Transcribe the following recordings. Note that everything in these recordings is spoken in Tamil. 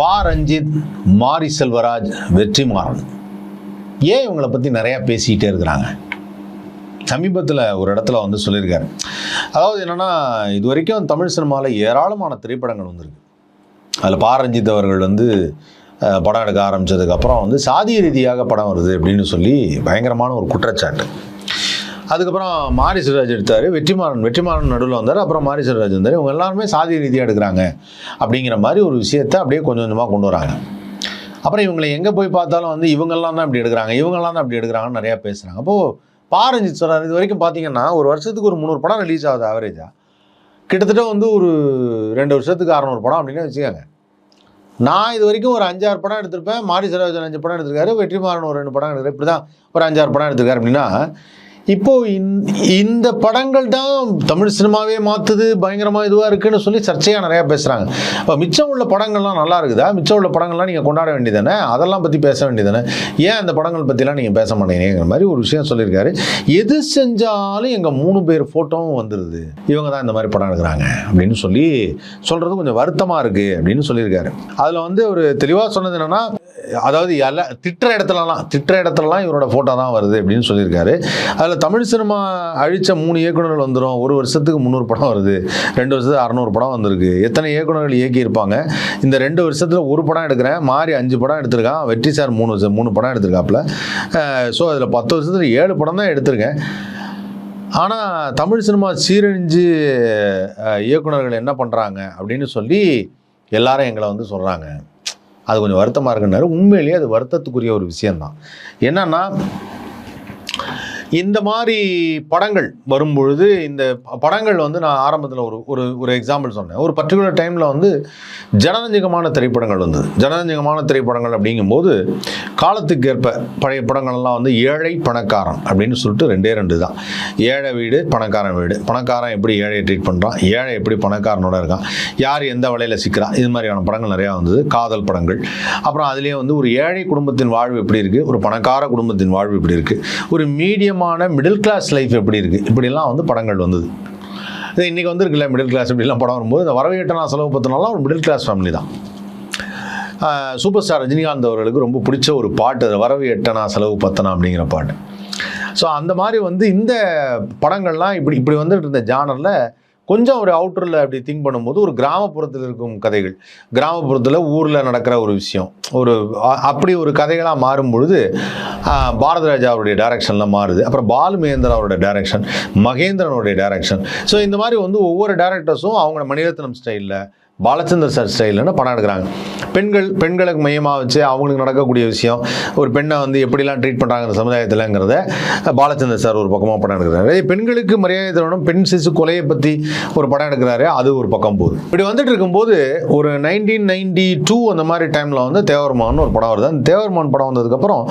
பா ரஞ்சித் மாரி செல்வராஜ் வெற்றிமாறன். ஏன் இவங்களை பற்றி நிறையா பேசிக்கிட்டே இருக்கிறாங்க? சமீபத்தில் ஒரு இடத்துல வந்து சொல்லியிருக்காரு. அதாவது என்னென்னா இது வரைக்கும் தமிழ் சினிமாவில் ஏராளமான திரைப்படங்கள் வந்திருக்கு. அதில் பா ரஞ்சித் அவர்கள் வந்து படம் எடுக்க ஆரம்பித்ததுக்கப்புறம் வந்து சாதிய ரீதியாக படம் வருது அப்படின்னு சொல்லி பயங்கரமான ஒரு குற்றச்சாட்டு. அதுக்கப்புறம் மாரி சிவராஜ் எடுத்தார் வெற்றிமாறன் வெற்றிமாறன் நடுவில் வந்தார் அப்புறம் மாரி சிவராஜ் வந்தார். இவங்க எல்லாருமே சாதி ரீதியாக எடுக்கிறாங்க அப்படிங்கிற மாதிரி ஒரு விஷயத்தை அப்படியே கொஞ்சம் கொஞ்சமாக கொண்டு வராங்க. அப்புறம் இவங்களை எங்கே போய் பார்த்தாலும் வந்து இவங்கெல்லாம் தான் இப்படி எடுக்கிறாங்க இவங்கெல்லாம் தான் அப்படி எடுக்கிறாங்கன்னு நிறையா பேசுகிறாங்க அப்போது பாரஞ்சித் சொல்கிறார் இது வரைக்கும் பார்த்தீங்கன்னா ஒரு வருஷத்துக்கு ஒரு முந்நூறு படம் ரிலீஸ் ஆகுது ஆவரேஜாக கிட்டத்தட்ட வந்து ஒரு ரெண்டு வருஷத்துக்கு அறநூறு படம் அப்படின்னு வச்சுக்கோங்க. நான் இது வரைக்கும் ஒரு அஞ்சாறு படம் எடுத்திருப்பேன் மாரி சிவராஜன் அஞ்சு படம் எடுத்திருக்காரு வெற்றிமாறன் ஒரு ரெண்டு படம் எடுத்திருக்காரு இப்படி தான் ஒரு அஞ்சாறு படம் எடுத்திருக்காரு அப்படின்னா இப்போ இந்த இந்த படங்கள் தான் தமிழ் சினிமாவே மாற்றுது பயங்கரமாக இதுவாக இருக்குன்னு சொல்லி சர்ச்சையாக நிறையா பேசுகிறாங்க இப்போ மிச்சம் உள்ள படங்கள்லாம் நல்லா இருக்குதா? மிச்சம் உள்ள படங்கள்லாம் நீங்கள் கொண்டாட வேண்டியதானே அதெல்லாம் பற்றி பேச வேண்டியதானே ஏன் அந்த படங்கள் பற்றிலாம் நீங்கள் பேச மாட்டேங்கிறீங்கிற மாதிரி ஒரு விஷயம் சொல்லியிருக்காரு. எது செஞ்சாலும் எங்கள் மூணு பேர் ஃபோட்டோவும் வந்துடுது இவங்க தான் இந்த மாதிரி படம் எடுக்கிறாங்க அப்படின்னு சொல்லி சொல்கிறது கொஞ்சம் வருத்தமாக இருக்குது அப்படின்னு சொல்லியிருக்காரு. அதில் வந்து ஒரு தெளிவாக சொன்னது என்னென்னா அதாவது எல்லா திட்டுற இடத்துலலாம் திட்டுற இடத்துலலாம் இவரோட ஃபோட்டோ தான் வருது அப்படின்னு சொல்லியிருக்காரு. அதில் தமிழ் சினிமா அழித்த மூணு இயக்குனர்கள் வந்துடும் ஒரு வருஷத்துக்கு முந்நூறு படம் வருது. ரெண்டு வருஷத்துக்கு அறநூறு படம் வந்திருக்கு. எத்தனை இயக்குனர்கள் இயக்கியிருப்பாங்க? இந்த ரெண்டு வருஷத்தில் ஒரு படம் எடுக்கிறேன். மாறி அஞ்சு படம் எடுத்திருக்கான். வெற்றி சார் மூணு வருஷம் மூணு படம் எடுத்திருக்காப்புல. ஸோ அதில் பத்து வருஷத்தில் ஏழு படம் தான் எடுத்திருக்கேன். ஆனால் தமிழ் சினிமா சீரழிஞ்சு இயக்குநர்கள் இயக்குனர்கள் என்ன பண்ணுறாங்க அப்படின்னு சொல்லி எல்லாரும் எங்களை வந்து சொல்கிறாங்க அது கொஞ்சம் வருத்தமாக இருக்குன்னாரு. உண்மையிலேயே அது வருத்தத்துக்குரிய ஒரு விஷயந்தான் என்னன்னா இந்த மாதிரி படங்கள் வரும்பொழுது இந்த படங்கள் வந்து நான் ஆரம்பத்தில் ஒரு ஒரு ஒரு எக்ஸாம்பிள் சொன்னேன். ஒரு பர்டிகுலர் டைமில் வந்து ஜனரஞ்சகமான திரைப்படங்கள் வந்தது. ஜனரஞ்சகமான திரைப்படங்கள் அப்படிங்கும்போது காலத்துக்கு ஏற்ப பழைய படங்கள்லாம் வந்து ஏழை பணக்காரன் அப்படின்னு சொல்லிட்டு ரெண்டே ரெண்டு தான். ஏழை வீடு பணக்காரன் வீடு. பணக்காரன் எப்படி ஏழையை ட்ரீட் பண்ணுறான் ஏழை எப்படி பணக்காரனோட இருக்கான்? யார் எந்த வலையில் சிக்கிறான்? இது மாதிரியான படங்கள் நிறையா வந்தது. காதல் படங்கள். அப்புறம் அதுலேயே வந்து ஒரு ஏழை குடும்பத்தின் வாழ்வு எப்படி இருக்குது ஒரு பணக்கார குடும்பத்தின் வாழ்வு எப்படி இருக்குது ஒரு மீடியம் மீடியமான மிடில் கிளாஸ் லைஃப் எப்படி இருக்குது இப்படிலாம் வந்து படங்கள் வந்தது. இது இன்றைக்கி வந்துருக்குல்ல மிடில் கிளாஸ் இப்படிலாம் படம் வரும்போது இந்த வரவேட்டனா செலவு பற்றினாலாம் ஒரு மிடில் கிளாஸ் ஃபேமிலி தான். சூப்பர் ஸ்டார் ரஜினிகாந்த் அவர்களுக்கு ரொம்ப பிடிச்ச ஒரு பாட்டு அது வரவு எட்டனா செலவு பத்தனா அப்படிங்கிற பாட்டு. ஸோ அந்த மாதிரி வந்து இந்த படங்கள்லாம் இப்படி இப்படி வந்துட்டு இருந்த ஜானரில் கொஞ்சம் ஒரு அவுட்டரில் அப்படி திங்க் பண்ணும்போது ஒரு கிராமப்புறத்தில் இருக்கும் கதைகள். கிராமப்புறத்தில் ஊரில் நடக்கிற ஒரு விஷயம். ஒரு அப்படி ஒரு கதைகளாக மாறும் பொழுது பாரதராஜா அவருடைய டைரக்ஷனில் மாறுது. அப்புறம் பாலு மகேந்திரா அவருடைய டைரக்ஷன் மகேந்திரனுடைய டைரக்ஷன் ஸோ இந்த மாதிரி வந்து ஒவ்வொரு டேரக்டர்ஸும் அவங்களோட மணிரத்னம் ஸ்டைலில் பாலச்சந்தர் சார் ஸ்டைலுன்னு படம் எடுக்கிறாங்க. பெண்கள் பெண்களுக்கு மையமாக வச்சு அவங்களுக்கு நடக்கக்கூடிய விஷயம் ஒரு பெண்ணை வந்து எப்படிலாம் ட்ரீட் பண்ணுறாங்க இந்த சமுதாயத்தில்ங்கிறத பாலச்சந்தர் சார் ஒரு பக்கமாக படம் எடுக்கிறாரு. அதே பெண்களுக்கு மரியாதை தரணும் பெண் சிசு கொலையை பற்றி ஒரு படம் எடுக்கிறாரு. அது ஒரு பக்கம் போகுது. இப்படி வந்துட்டு இருக்கும்போது ஒரு நைன்டீன் நைன்டி டூ அந்த மாதிரி டைமில் வந்து தேவர்மான் ஒரு படம் வருது. அந்த தேவர்மான் படம் வந்ததுக்கப்புறம்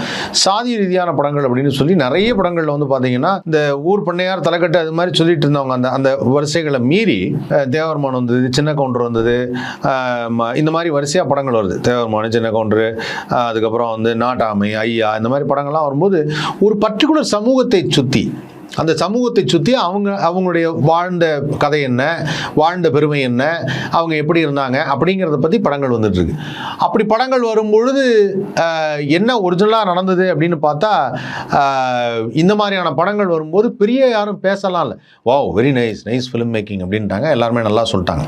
சாதி ரீதியான படங்கள் அப்படின்னு சொல்லி நிறைய படங்களில் வந்து பார்த்தீங்கன்னா இந்த ஊர் பண்ணையார் தலைக்கட்டு அது மாதிரி சொல்லிட்டு இருந்தவங்க அந்த அந்த வரிசைகளை மீறி தேவர்மான் வந்தது சின்ன கவுண்டர் வந்தது இந்த மாதிரி வரிசையாக படங்கள் வருது. தேவர்மான சின்ன கவுண்டரு அதுக்கப்புறம் வந்து நாட்டாமை ஐயா இந்த மாதிரி படங்கள்லாம் வரும்போது ஒரு பர்டிகுலர் சமூகத்தை சுற்றி அந்த சமூகத்தை சுற்றி அவங்க அவங்களுடைய வாழ்ந்த கதை என்ன வாழ்ந்த பெருமை என்ன அவங்க எப்படி இருந்தாங்க அப்படிங்கிறத பற்றி படங்கள் வந்துட்டுருக்கு. அப்படி படங்கள் வரும் பொழுது என்ன ஒரிஜினலாக நடந்தது அப்படின்னு பார்த்தா இந்த மாதிரியான படங்கள் வரும்போது பெரிய யாரும் பேசலாம் இல்லை. Wow very nice nice film making அப்படின்ட்டாங்க. எல்லாருமே நல்லா சொல்லிட்டாங்க.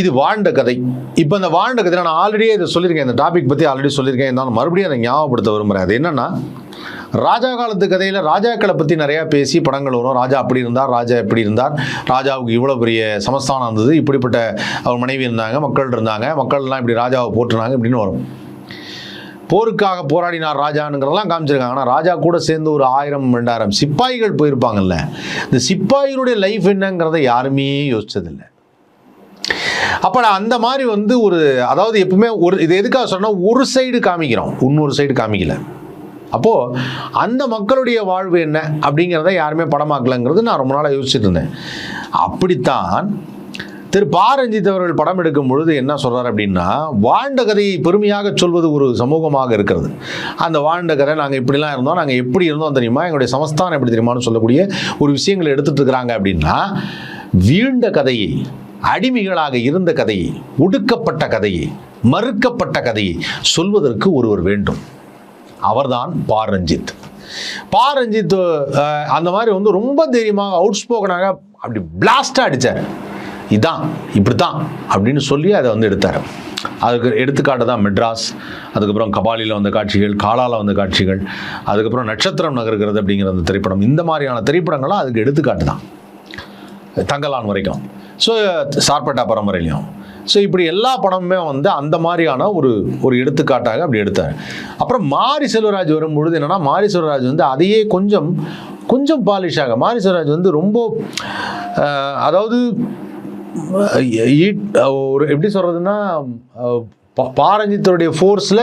இது வாழ்ந்த கதை. இப்போ இந்த வாழ்ந்த கதை நான் ஆல்ரெடியே இதை சொல்லியிருக்கேன். இந்த டாபிக் பற்றி ஆல்ரெடி சொல்லியிருக்கேன். இருந்தாலும் மறுபடியும் அதை ஞாபகப்படுத்த விரும்புகிறேன் அது என்னென்னா ராஜா காலத்து கதையில் ராஜாக்களை பற்றி நிறையா பேசி படங்கள் வரும். ராஜா அப்படி இருந்தார் ராஜா எப்படி இருந்தார். ராஜாவுக்கு இவ்வளோ பெரிய சமஸ்தானம் இருந்தது. இப்படிப்பட்ட அவர் மனைவி இருந்தாங்க மக்கள் இருந்தாங்க. மக்கள்லாம் இப்படி ராஜாவை போட்டுனாங்க இப்படின்னு வரும். போருக்காக போராடினார் ராஜானுங்கிறதெல்லாம் காமிச்சிருக்காங்க. ஆனால் ராஜா கூட சேர்ந்து ஒரு ஆயிரம் ரெண்டாயிரம் சிப்பாய்கள் போயிருப்பாங்கல்ல. இந்த சிப்பாய்களுடைய லைஃப் என்னங்கிறத யாருமே யோசிச்சதில்லை. அப்போ நான் அந்த மாதிரி வந்து ஒரு அதாவது எப்பவுமே ஒரு இது எதுக்காக சொன்னால் ஒரு சைடு காமிக்கிறோம். இன்னொரு சைடு காமிக்கல. அப்போது அந்த மக்களுடைய வாழ்வு என்ன? அப்படிங்கிறத யாருமே படமாக்கலைங்கிறது நான் ரொம்ப நாளாக யோசிச்சுட்டு இருந்தேன். அப்படித்தான் திரு பாரஞ்சித் அவர்கள் படம் எடுக்கும் பொழுது என்ன சொல்கிறார் அப்படின்னா வாழ்ந்த கதையை பெருமையாக சொல்வது ஒரு சமூகமாக இருக்கிறது. அந்த வாழ்ந்த கதை நாங்கள் இப்படிலாம் இருந்தோம் நாங்கள் எப்படி இருந்தோம் தெரியுமா? எங்களுடைய சமஸ்தானம் எப்படி தெரியுமான்னு சொல்லக்கூடிய ஒரு விஷயங்களை எடுத்துகிட்டு இருக்கிறாங்க அப்படின்னா வீழ்ந்த கதையை அடிமைகளாக இருந்த கதையை ஒடுக்கப்பட்ட கதையை மறுக்கப்பட்ட கதையை சொல்வதற்கு ஒருவர் வேண்டும். அவர்தான் பா ரஞ்சித் பா ரஞ்சித் அந்த மாதிரி வந்து ரொம்ப தைரியமாக அவுட் ஸ்போக்கனாக அப்படி பிளாஸ்டாக அடித்தார் இதான் இப்படி தான் அப்படின்னு சொல்லி அதை வந்து எடுத்தார். அதுக்கு எடுத்துக்காட்டு தான் மெட்ராஸ் அதுக்கப்புறம் கபாலியில் வந்த காட்சிகள் காலால் வந்த காட்சிகள் அதுக்கப்புறம் நட்சத்திரம் நகர்கிறது அப்படிங்கிற அந்த திரைப்படம் இந்த மாதிரியான திரைப்படங்கள்லாம் அதுக்கு எடுத்துக்காட்டு தான். தங்கலான் வரைக்கும். ஸோ சார்பேட்டா பரம்பரையிலையும். ஸோ இப்படி எல்லா படமுமே வந்து அந்த மாதிரியான ஒரு ஒரு எடுத்துக்காட்டாக அப்படி எடுத்தார் அப்புறம் மாரி செல்வராஜ் வரும்பொழுது என்னென்னா மாரி செல்வராஜ் வந்து அதையே கொஞ்சம் கொஞ்சம் பாலிஷாக மாரி செல்வராஜ் வந்து ரொம்ப அதாவது ஒரு எப்படி சொல்கிறதுன்னா பாரஞ்சித்தருடைய ஃபோர்ஸில்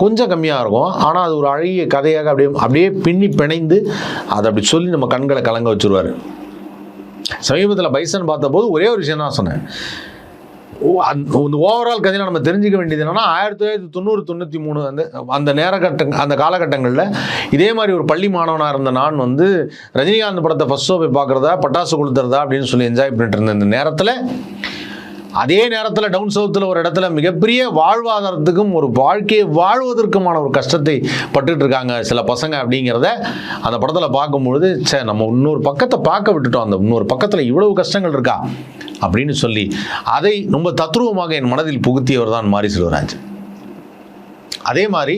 கொஞ்சம் கம்மியாக இருக்கும். ஆனால் அது ஒரு அழகிய கதையாக அப்படியே அப்படியே பின்னி பிணைந்து அதை அப்படி சொல்லி நம்ம கண்களை கலங்க வச்சுருவார். சமீபத்தில் பைசன் பார்த்தபோது ஒரே ஒரு விஷயம் தான் சொன்னேன். ஓ- ஓவரால் கதையில் நம்ம தெரிஞ்சுக்க வேண்டியது என்னன்னா ஆயிரத்தி தொள்ளாயிரத்தி தொண்ணூறு தொண்ணூற்றி மூணு அந்த அந்த நேரகட்ட அந்த காலகட்டங்களில் இதே மாதிரி ஒரு பள்ளி மாணவனாக இருந்த நான் வந்து ரஜினிகாந்த் படத்தை ஃபஸ்ட் ஷோ போய் பார்க்குறதா பட்டாசு கொளுத்துறதா அப்படின்னு சொல்லி என்ஜாய் பண்ணிட்டு இருந்த இந்த நேரத்தில் அதே நேரத்தில் டவுன் சவுத்தில் ஒரு இடத்துல மிகப்பெரிய வாழ்வாதாரத்துக்கும் ஒரு வாழ்க்கையை வாழ்வதற்குமான ஒரு கஷ்டத்தை பட்டுட்டு இருக்காங்க சில பசங்க அப்படிங்கிறத அந்த படத்தில் பார்க்கும்பொழுது சே நம்ம இன்னொரு பக்கத்தை பார்க்க விட்டுட்டோம். அந்த இன்னொரு பக்கத்தில் இவ்வளவு கஷ்டங்கள் இருக்கா? அப்படின்னு சொல்லி அதை ரொம்ப தத்ரூபமாக என் மனதில் புகுத்தியவர் தான் மாரி செல்வராஜ். அதே மாதிரி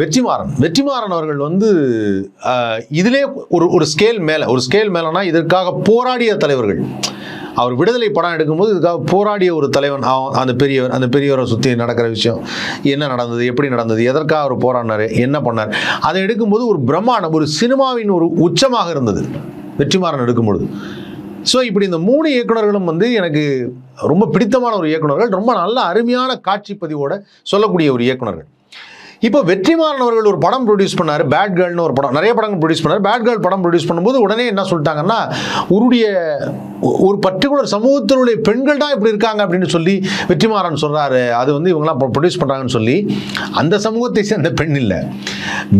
வெற்றிமாறன். வெற்றிமாறன் அவர்கள் வந்து இதிலே ஒரு ஒரு ஸ்கேல் மேலே. ஒரு ஸ்கேல் மேலேனா இதற்காக போராடிய தலைவர்கள். அவர் விடுதலை படம் எடுக்கும்போது இதுக்காக போராடிய ஒரு தலைவன் அவன் அந்த பெரியவர் அந்த பெரியவரை சுற்றி நடக்கிற விஷயம். என்ன நடந்தது? எப்படி நடந்தது? எதற்காக அவர் போராடினார்? என்ன பண்ணார்? அதை எடுக்கும்போது ஒரு பிரம்மாண்டம் ஒரு சினிமாவின் ஒரு உச்சமாக இருந்தது. வெற்றிமாறன் எடுக்கும்பொழுது. ஸோ இப்படி இந்த மூணு இயக்குனர்களும் வந்து எனக்கு ரொம்ப பிடித்தமான ஒரு இயக்குனர்கள் ரொம்ப நல்ல அருமையான காட்சி பதிவோடு சொல்லக்கூடிய ஒரு இயக்குனர்கள் இப்போ வெற்றிமாறன் அவர்கள் ஒரு படம் ப்ரொடியூஸ் பண்ணார். பேட் கேர்ள்னு ஒரு படம். நிறைய படங்கள் ப்ரொடியூஸ் பண்ணார். பேட் கேர்ள் படம் ப்ரொடியூஸ் பண்ணும்போது உடனே என்ன சொல்லிட்டாங்கன்னா உருடைய ஒரு பர்டிகுலர் சமூகத்தினுடைய பெண்கள் தான் இப்படி இருக்காங்க அப்படின்னு சொல்லி வெற்றிமாறன் சொல்கிறாரு அது வந்து இவங்களாம் ப்ரொடியூஸ் பண்ணுறாங்கன்னு சொல்லி அந்த சமூகத்தை சேர்ந்த பெண் இல்லை.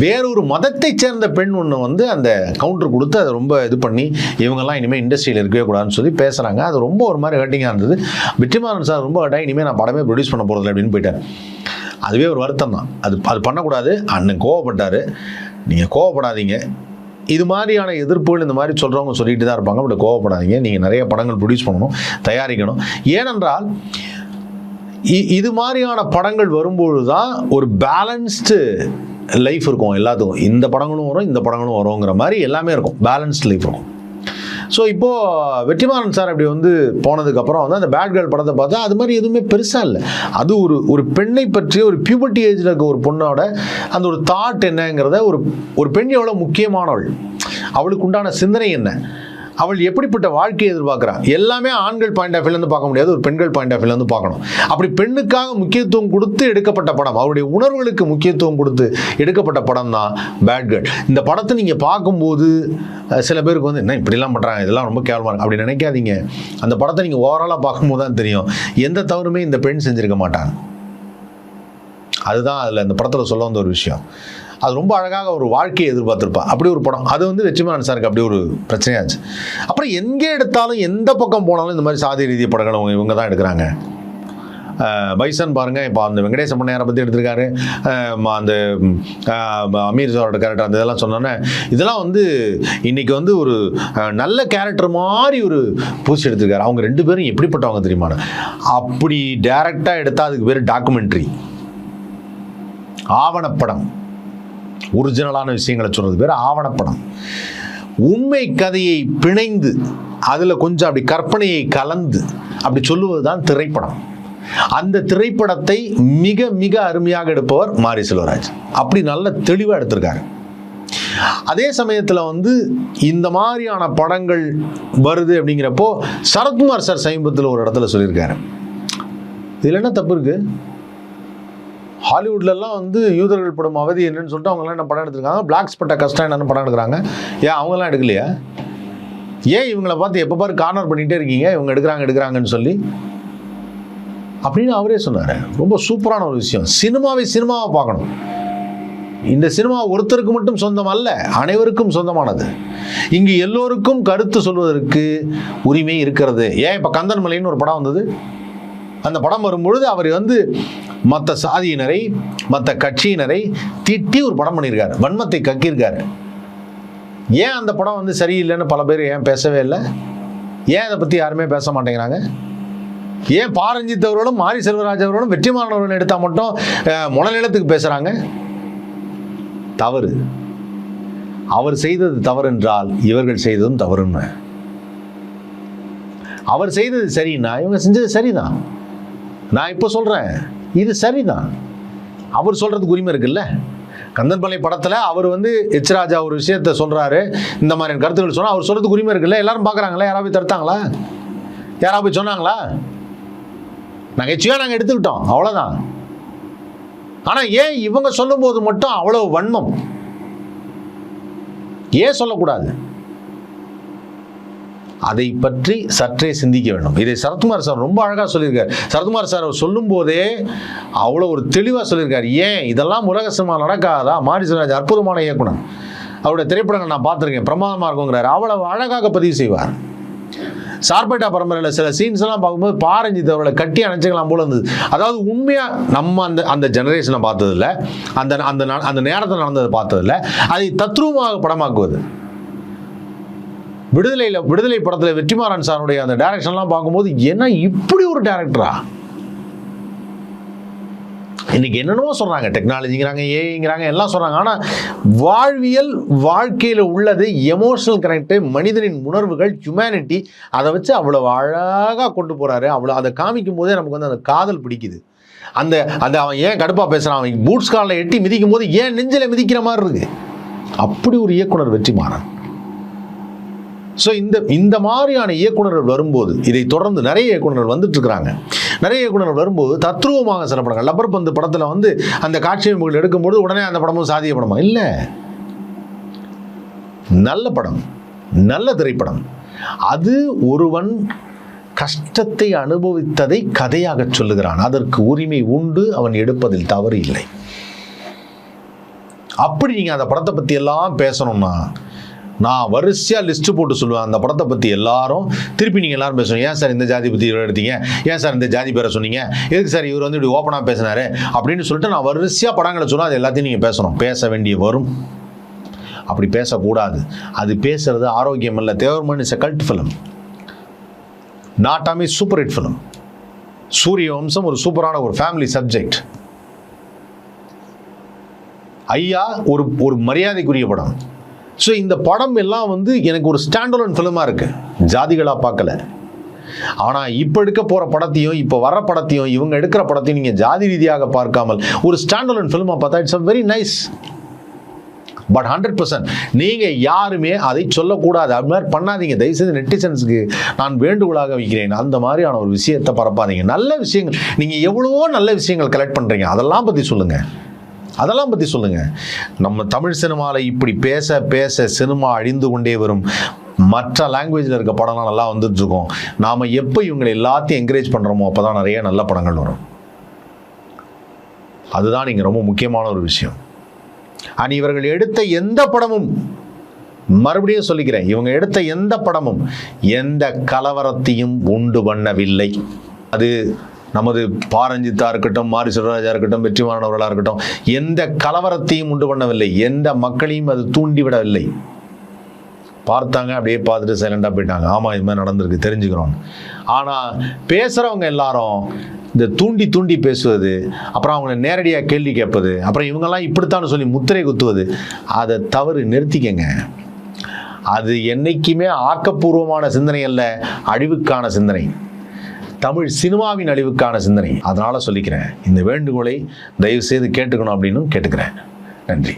வேறொரு மதத்தை சேர்ந்த பெண் ஒன்று வந்து அந்த கவுண்டர் கொடுத்து அதை ரொம்ப இது பண்ணி இவங்கெல்லாம் இனிமேல் இண்டஸ்ட்ரியில் இருக்கவே கூடாதுன்னு சொல்லி பேசுகிறாங்க அது ரொம்ப ஒரு மாதிரி ஹர்ட்டிங்காக இருந்தது. வெற்றிமாறன் சார் ரொம்ப ஹர்ட்டாக இனிமேல் நான் படமே ப்ரொடியூஸ் பண்ண போகிறதில்ல அப்படின்னு போயிட்டேன் அதுவே ஒரு வருத்தம் தான் அது அது பண்ணக்கூடாது. அண்ணன் கோவப்பட்டார். நீங்கள் கோவப்படாதீங்க. இது மாதிரியான எதிர்ப்புகள் இந்த மாதிரி சொல்கிறவங்க சொல்லிட்டு தான் இருப்பாங்க. பட் கோவப்படாதீங்க. நீங்கள் நிறைய படங்கள் ப்ரொடியூஸ் பண்ணணும் தயாரிக்கணும். ஏனென்றால் இ- இது மாதிரியான படங்கள் வரும்பொழுது தான் ஒரு பேலன்ஸ்டு லைஃப் இருக்கும் எல்லாத்துக்கும். இந்த படங்களும் வரும் இந்த படங்களும் வருங்கிற மாதிரி எல்லாமே இருக்கும். பேலன்ஸ்டு லைஃப் இருக்கும். ஸோ இப்போது வெற்றிமாறன் சார் அப்படி வந்து போனதுக்கப்புறம் வந்து அந்த பேட் கேர்ள் படத்தை பார்த்தா அது மாதிரி எதுவுமே பெருசாக இல்லை. அது ஒரு ஒரு பெண்ணை பற்றிய ஒரு பியூபர்ட்டி ஏஜில் இருக்க ஒரு பொண்ணோட அந்த ஒரு தாட் என்னங்கிறத ஒரு ஒரு பெண் எவ்வளோ முக்கியமானவள்? அவளுக்கு உண்டான சிந்தனை என்ன? அவள் எப்படிப்பட்ட வாழ்க்கையை எதிர்பார்க்குறா? எல்லாமே ஆண்கள் பாயிண்ட் ஆஃப் வியூலேருந்து பார்க்க முடியாது ஒரு பெண்கள் பாயிண்ட் ஆஃப் வியூலேருந்து பார்க்கணும். அப்படி பெண்ணுக்காக முக்கியத்துவம் கொடுத்து எடுக்கப்பட்ட படம் அவருடைய உணர்வுகளுக்கு முக்கியத்துவம் கொடுத்து எடுக்கப்பட்ட படம் தான் பேட் கேர்ள் இந்த படத்தை நீங்கள் பார்க்கும்போது சில பேருக்கு வந்து என்ன இப்படிலாம் பண்ணுறாங்க இதெல்லாம் ரொம்ப கேவலமாக இருக்குது அப்படி நினைக்காதீங்க. அந்த படத்தை நீங்கள் ஓவராலாக பார்க்கும்போது தான் தெரியும். எந்த தவறுமே இந்த பெண் செஞ்சுருக்க மாட்டாங்க. அதுதான் அதில் இந்த படத்தில் சொல்ல வந்த ஒரு விஷயம். அது ரொம்ப அழகாக ஒரு வாழ்க்கையை எதிர்பார்த்துருப்பா அப்படி ஒரு படம். அது வந்து வெற்றிமாறன் சாருக்கு அப்படி ஒரு பிரச்சனையாச்சு. அப்புறம் எங்கே எடுத்தாலும் எந்த பக்கம் போனாலும் இந்த மாதிரி சாதி ரீதிய படங்கள் அவங்க இவங்க தான் எடுக்கிறாங்க. பைசன் பாருங்கள் இப்போ அந்த வெங்கடேச பண்ணையாரை பற்றி எடுத்திருக்காரு. அந்த அமீர் சாரோட கேரக்டர் அந்த இதெல்லாம் சொன்னோன்னே இதெல்லாம் வந்து இன்றைக்கி வந்து ஒரு நல்ல கேரக்டர் மாதிரி ஒரு பூசி எடுத்திருக்காரு. அவங்க ரெண்டு பேரும் எப்படிப்பட்டவங்க தெரியுமா? அப்படி டேரெக்டாக எடுத்தால் அதுக்கு பேர் டாக்குமெண்ட்ரி ஆவணப்படம். ஒரிஜினலான விஷயங்களை சொல்கிறது பேர் ஆவணப்படம். உண்மை கதையை பிணைந்து அதில் கொஞ்சம் அப்படி கற்பனையை கலந்து அப்படி சொல்லுவது தான் திரைப்படம். அந்த திரைப்படத்தை மிக மிக அருமையாக எடுப்பவர் மாரி செல்வராஜ். அப்படி நல்ல தெளிவாக எடுத்திருக்காரு. அதே சமயத்தில் வந்து இந்த மாதிரியான படங்கள் வருது அப்படிங்கிறப்போ சரத்குமார் சார் சமீபத்தில் ஒரு இடத்துல சொல்லியிருக்காரு. இதில் என்ன தப்பு இருக்குது ஹாலிவுட்லலாம் வந்து யூதர்கள் படும் அவதி என்னன்னு சொல்லிட்டு அவங்களாம் என்ன படம் எடுத்திருக்காங்க? பிளாக்ஸ் பட்ட கஷ்டம் என்னன்னு படம் எடுக்கிறாங்க. ஏன் அவங்களாம் எடுக்கலையா? ஏன் இவங்கள பார்த்து எப்போ பாரு கார்னர் பண்ணிகிட்டே இருக்கீங்க? இவங்க எடுக்கிறாங்க எடுக்கிறாங்கன்னு சொல்லி? அப்படின்னு அவரே சொன்னார். ரொம்ப சூப்பரான ஒரு விஷயம். சினிமாவை சினிமாவை பார்க்கணும். இந்த சினிமா ஒருத்தருக்கு மட்டும் சொந்தம் அல்ல அனைவருக்கும் சொந்தமானது. இங்கு எல்லோருக்கும் கருத்து சொல்வதற்கு உரிமை இருக்கிறது. ஏன் இப்போ கந்தன் மலைன்னு ஒரு படம் வந்தது? அந்த படம் வரும்பொழுது அவர் வந்து மற்ற சாதியினரை மற்ற கட்சியினரை திட்டி ஒரு படம் பண்ணியிருக்காரு. வன்மத்தை கக்கியிருக்காரு. ஏன் அந்த படம் வந்து சரியில்லைன்னு பல பேர் ஏன் பேசவே இல்லை? ஏன் அதை பற்றி யாருமே பேச மாட்டேங்கிறாங்க? ஏன் பாரஞ்சித் அவர்களும் மாரி செல்வராஜ் அவர்களும் வெற்றிமாறன் அவர்கள் எடுத்தால் மட்டும் முனநிலத்துக்கு பேசுகிறாங்க தவறு. அவர் செய்தது தவறு என்றால் இவர்கள் செய்ததும் தவறுன்னு. அவர் செய்தது சரின்னா இவங்க செஞ்சது சரிதான். நான் இப்போ சொல்கிறேன் இது சரிதான். அவர் சொல்கிறதுக்கு உரிமை இருக்குல்ல? கந்தன்பள்ளி படத்தில் அவர் வந்து எச் ராஜா ஒரு விஷயத்த சொல்கிறாரு இந்த மாதிரி கருத்துக்கள் சொன்னால் அவர் சொல்கிறதுக்கு உரிமை இருக்குல்ல? எல்லாரும் பார்க்குறாங்களா யாராவது போய் தடுத்தாங்களா யாராவது போய் சொன்னாங்களா? நகைச்சுவையாக நாங்கள் எடுத்துக்கிட்டோம் அவ்வளோதான் ஆனால் ஏன் இவங்க சொல்லும்போது மட்டும் அவ்வளோ வன்மம்? ஏன் சொல்லக்கூடாது? அதை பற்றி சற்றே சிந்திக்க வேண்டும். இதை சரத்குமார் சார் ரொம்ப அழகாக சொல்லியிருக்கார். சரத்குமார் சார் அவர் சொல்லும்போதே அவ்வளோ ஒரு தெளிவாக சொல்லியிருக்கார். ஏன் இதெல்லாம் உலக சினிமா நடக்காதா? மாரி சிவராஜ் அற்புதமான இயக்குனர். அவருடைய திரைப்படங்கள் நான் பார்த்துருக்கேன். பிரமாதமாக இருக்குங்கிறார். அவ்வளவு அழகாக பதிவு செய்வார். சார்பேட்டா பரம்பரையில் சில சீன்ஸ் எல்லாம் பார்க்கும்போது பாரஞ்சித் அவர்களை கட்டி அணைச்சிக்கலாம் போல இருந்தது. அதாவது உண்மையாக நம்ம அந்த அந்த ஜெனரேஷனை பார்த்ததில்ல. அந்த அந்த அந்த நேரத்தில் நடந்ததை பார்த்ததில்ல. அதை தத்ரூபமாக படமாக்குவது. விடுதலையில் விடுதலை படத்தில் வெற்றிமாறன் சாருடைய அந்த டைரக்ஷன்லாம் பார்க்கும்போது என்ன இப்படி ஒரு டேரக்டரா இன்னைக்கு என்னென்னவோ சொல்கிறாங்க டெக்னாலஜிங்கிறாங்க ஏங்கிறாங்க எல்லாம் சொல்கிறாங்க ஆனால் வாழ்வியல் வாழ்க்கையில் உள்ளது எமோஷனல் கனெக்ட் மனிதனின் உணர்வுகள் ஹியூமனிட்டி அதை வச்சு அவ்வளோ அழகாக கொண்டு போகிறாரு அவ்வளோ அதை காமிக்கும் போதே நமக்கு வந்து அந்த காதல் பிடிக்குது. அந்த அந்த அவன் ஏன் கடுப்பாக பேசுகிறான் அவன் பூட்ஸ் காலில் எட்டி மிதிக்கும் போது ஏன் நெஞ்சில் மிதிக்கிற மாதிரி இருக்கு? அப்படி ஒரு இயக்குனர் வெற்றிமாறன். ஸோ இந்த இந்த மாதிரியான இயக்குனர்கள் வரும்போது இதை தொடர்ந்து நிறைய இயக்குனர்கள் வந்துட்டு இருக்கிறாங்க நிறைய இயக்குனர்கள் வரும்போது தத்ரூபமாக சில படங்கள் லப்பர் பந்து படத்தில் வந்து அந்த காட்சி அமைப்புகள் எடுக்கும்போது உடனே அந்த படமும் சாதிய படமா? இல்லை. நல்ல படம். நல்ல திரைப்படம். அது ஒருவன் கஷ்டத்தை அனுபவித்ததை கதையாக சொல்லுகிறான். அதற்கு உரிமை உண்டு அவன் எடுப்பதில் தவறு இல்லை. அப்படி நீங்கள் அந்த படத்தை பற்றி எல்லாம் பேசணும்னா நான் வரிசையாக லிஸ்ட்டு போட்டு சொல்லுவேன். அந்த படத்தை பற்றி எல்லாரும் திருப்பி நீங்கள் எல்லாரும் பேசணும். ஏன் சார் இந்த ஜாதி பற்றி இவ்வளோ எடுத்தீங்க? ஏன் சார் இந்த ஜாதி பேரை சொன்னீங்க? எதுக்கு சார் இவர் வந்து இப்படி ஓப்பனாக பேசினாரு? அப்படின்னு சொல்லிட்டு நான் வரிசையாக படங்களை சொன்னால் அது எல்லாத்தையும் நீங்கள் பேசணும். பேச வேண்டிய வரும். அப்படி பேசக்கூடாது. அது பேசுறது ஆரோக்கியம் இல்லை. Thevarmagan is cult film Nattamai super hit film Suryavamsam ஒரு சூப்பரான ஒரு ஃபேமிலி சப்ஜெக்ட் ஐயா ஒரு ஒரு மரியாதைக்குரிய படம். ஸோ இந்த படம் எல்லாம் வந்து எனக்கு ஒரு ஸ்டாண்டலோன் ஃபிலிமாக இருக்குது ஜாதிகளாக பார்க்கல. ஆனால் இப்போ எடுக்க போகிற படத்தையும் இப்போ வர படத்தையும் இவங்க எடுக்கிற படத்தையும் நீங்கள் ஜாதி ரீதியாக பார்க்காமல் ஒரு ஸ்டாண்டலோன் ஃபிலிமாக பார்த்தா it's a very nice but hundred percent நீங்கள் யாருமே அதை சொல்லக்கூடாது. அது மாதிரி பண்ணாதீங்க. தயவுசெய்து நெட்டிசன்ஸுக்கு நான் வேண்டுகோளாக வைக்கிறேன். அந்த மாதிரியான ஒரு விஷயத்தை பரப்பாதீங்க. நல்ல விஷயங்கள் நீங்கள் எவ்வளவோ நல்ல விஷயங்கள் கலெக்ட் பண்ணுறீங்க அதெல்லாம் பற்றி சொல்லுங்கள் அதெல்லாம் பற்றி சொல்லுங்கள் நம்ம தமிழ் சினிமாவில் இப்படி பேச பேச சினிமா அழிந்து கொண்டே வரும். மற்ற லாங்குவேஜில் இருக்க படம்லாம் நல்லா வந்துட்டுருக்கோம். நாம் எப்போ இவங்களை எல்லாத்தையும் என்கரேஜ் பண்ணுறோமோ அப்போ தான் நிறைய நல்ல படங்கள் வரும். அதுதான் நீங்கள் ரொம்ப முக்கியமான ஒரு விஷயம். அண்ட் இவர்கள் எடுத்த எந்த படமும் மறுபடியும் சொல்லிக்கிறேன் இவங்க எடுத்த எந்த படமும் எந்த கலவரத்தையும் உண்டு பண்ணவில்லை. அது நமது பாரஞ்சித்தா இருக்கட்டும் மாரி செல்வராஜா இருக்கட்டும் வெற்றிமாறனவர்களாக இருக்கட்டும் எந்த கலவரத்தையும் உண்டு பண்ணவில்லை எந்த மக்களையும் அது தூண்டிவிடவில்லை. பார்த்தாங்க அப்படியே பார்த்துட்டு சைலண்டாக போயிட்டாங்க. ஆமாம் இது மாதிரி நடந்திருக்கு தெரிஞ்சுக்கிறோம். ஆனால் பேசுகிறவங்க எல்லாரும் இந்த தூண்டி தூண்டி பேசுவது அப்புறம் அவங்கள நேரடியாக கேள்வி கேட்பது அப்புறம் இவங்கெல்லாம் இப்படித்தான் சொல்லி முத்திரை குத்துவது அதை தவறு நிறுத்திக்கங்க. அது என்றைக்குமே ஆக்கப்பூர்வமான சிந்தனை அல்ல அழிவுக்கான சிந்தனை. தமிழ் சினிமாவின் அழிவுக்கான சிந்தனை. அதனால் சொல்லிக்கிறேன் இந்த வேண்டுகோளை தயவு செய்து கேட்டுக்கணும் அப்படின்னு கேட்டுக்கிறேன். நன்றி.